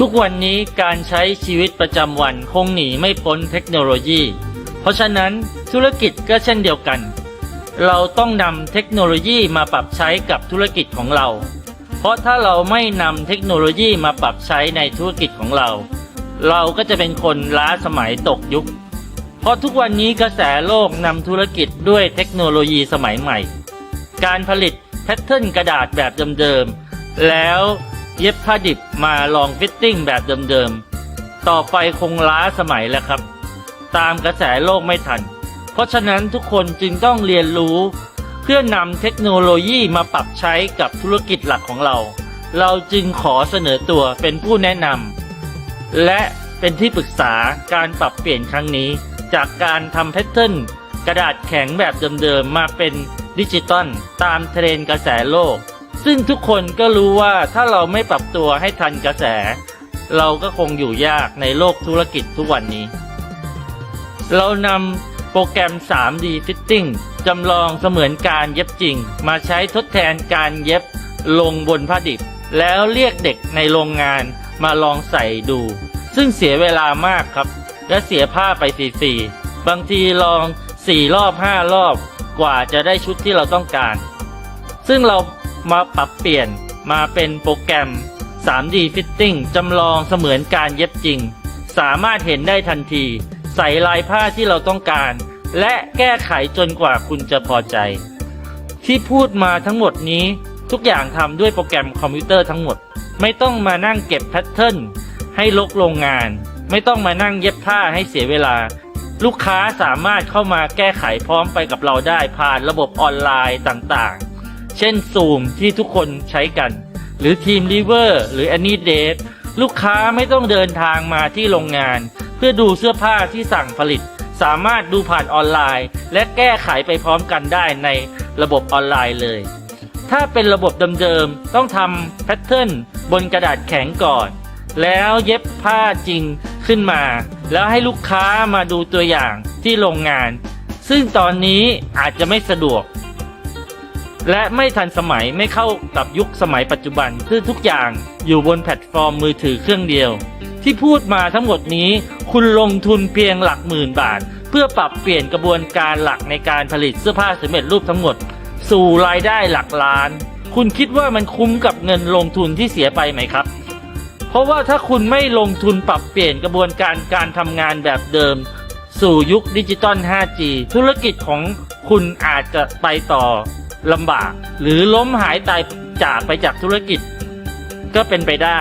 ทุกวันนี้การใช้ชีวิตประจำวันคงหนีไม่พ้นเทคโนโลยี เพราะฉะนั้นธุรกิจก็เช่นเดียวกัน เราต้องนำเทคโนโลยีมาปรับใช้กับธุรกิจของเรา เพราะถ้าเราไม่นำเทคโนโลยีมาปรับใช้ในธุรกิจของเรา เราก็จะเป็นคนล้าสมัยตกยุค เพราะทุกวันนี้กระแสโลกนำธุรกิจด้วยเทคโนโลยีสมัยใหม่ การผลิตแพทเทิร์นกระดาษแบบเดิมๆแล้ว เย็บผ้าดิบมาลองฟิตติ้งแบบเดิมๆ ต่อไปคงล้าสมัยแล้วครับ ตามกระแสโลกไม่ทัน เพราะฉะนั้นทุกคนจึงต้องเรียนรู้ เพื่อนำเทคโนโลยีมาปรับใช้กับธุรกิจหลักของเรา เราจึงขอเสนอตัวเป็นผู้แนะนำและเป็นที่ปรึกษาการปรับเปลี่ยนครั้งนี้ จากการทำแพทเทิร์นกระดาษแข็งแบบเดิมๆ มาเป็นดิจิตอลตามเทรนกระแสโลก ซึ่งทุกคนก็รู้ว่าถ้าเราไม่ปรับตัวให้ทันกระแส เราก็คงอยู่ยากในโลกธุรกิจทุกวันนี้ เรานำโปรแกรม 3D Fitting จำลองเสมือนการเย็บจริง มาใช้ทดแทนการเย็บลงบนผ้าดิบ แล้วเรียกเด็กในโรงงานมาลองใส่ดู ซึ่งเสียเวลามากครับ และเสียผ้าไปฟรีๆบางทีลอง 4 รอบ 5 รอบ กว่าจะได้ชุดที่เราต้องการ ซึ่งเรา มาปรับเปลี่ยนมาเป็นโปรแกรม 3D Fitting จำลองเสมือนการเย็บจริง สามารถเห็นได้ทันที ใส่ลายผ้าที่เราต้องการ และแก้ไขจนกว่าคุณจะพอใจ ที่พูดมาทั้งหมดนี้ทุกอย่างทำด้วยโปรแกรมคอมพิวเตอร์ทั้งหมด ไม่ต้องมานั่งเก็บแพทเทิร์นให้ลกโรงงาน ไม่ต้องมานั่งเย็บผ้าให้เสียเวลา ลูกค้าสามารถเข้ามาแก้ไขพร้อมไปกับเราได้ผ่านระบบออนไลน์ต่าง เช่น Zoom ที่ทุกคนใช้กัน หรือ Team l e v e r หรือ AnyDate ลูกค้าไม่ต้องเดินทางมาที่โรงงาน เพื่อดูเสื้อผ้าที่สั่งผลิต สามารถดูผ่านออนไลน์ และแก้ไขไปพร้อมกันได้ในระบบออนไลน์เลย ถ้าเป็นระบบเดิมๆต้องทำแพทเทิร์นบนกระดาษแข็งก่อน แล้วเย็บผ้าจริงขึ้นมา แล้วให้ลูกค้ามาดูตัวอย่างที่โรงงาน ซึ่งตอนนี้อาจจะไม่สะดวก และไม่ทันสมัยไม่เข้ากับยุคสมัยปัจจุบันคือทุกอย่างอยู่บนแพลตฟอร์มมือถือเครื่องเดียว ที่พูดมาทั้งหมดนี้ คุณลงทุนเพียงหลักหมื่นบาท เพื่อปรับเปลี่ยนกระบวนการหลักในการผลิตเสื้อผ้าสำเร็จรูปทั้งหมด สู่รายได้หลักล้าน คุณคิดว่ามันคุ้มกับเงินลงทุนที่เสียไปไหมครับ เพราะว่าถ้าคุณไม่ลงทุนปรับเปลี่ยนกระบวนการการทำงานแบบเดิม สู่ยุคดิจิตอล 5G ธุรกิจของคุณอาจจะไปต่อ ลำบาก หรือล้มหายตายจากไปจากธุรกิจ ก็เป็นไปได้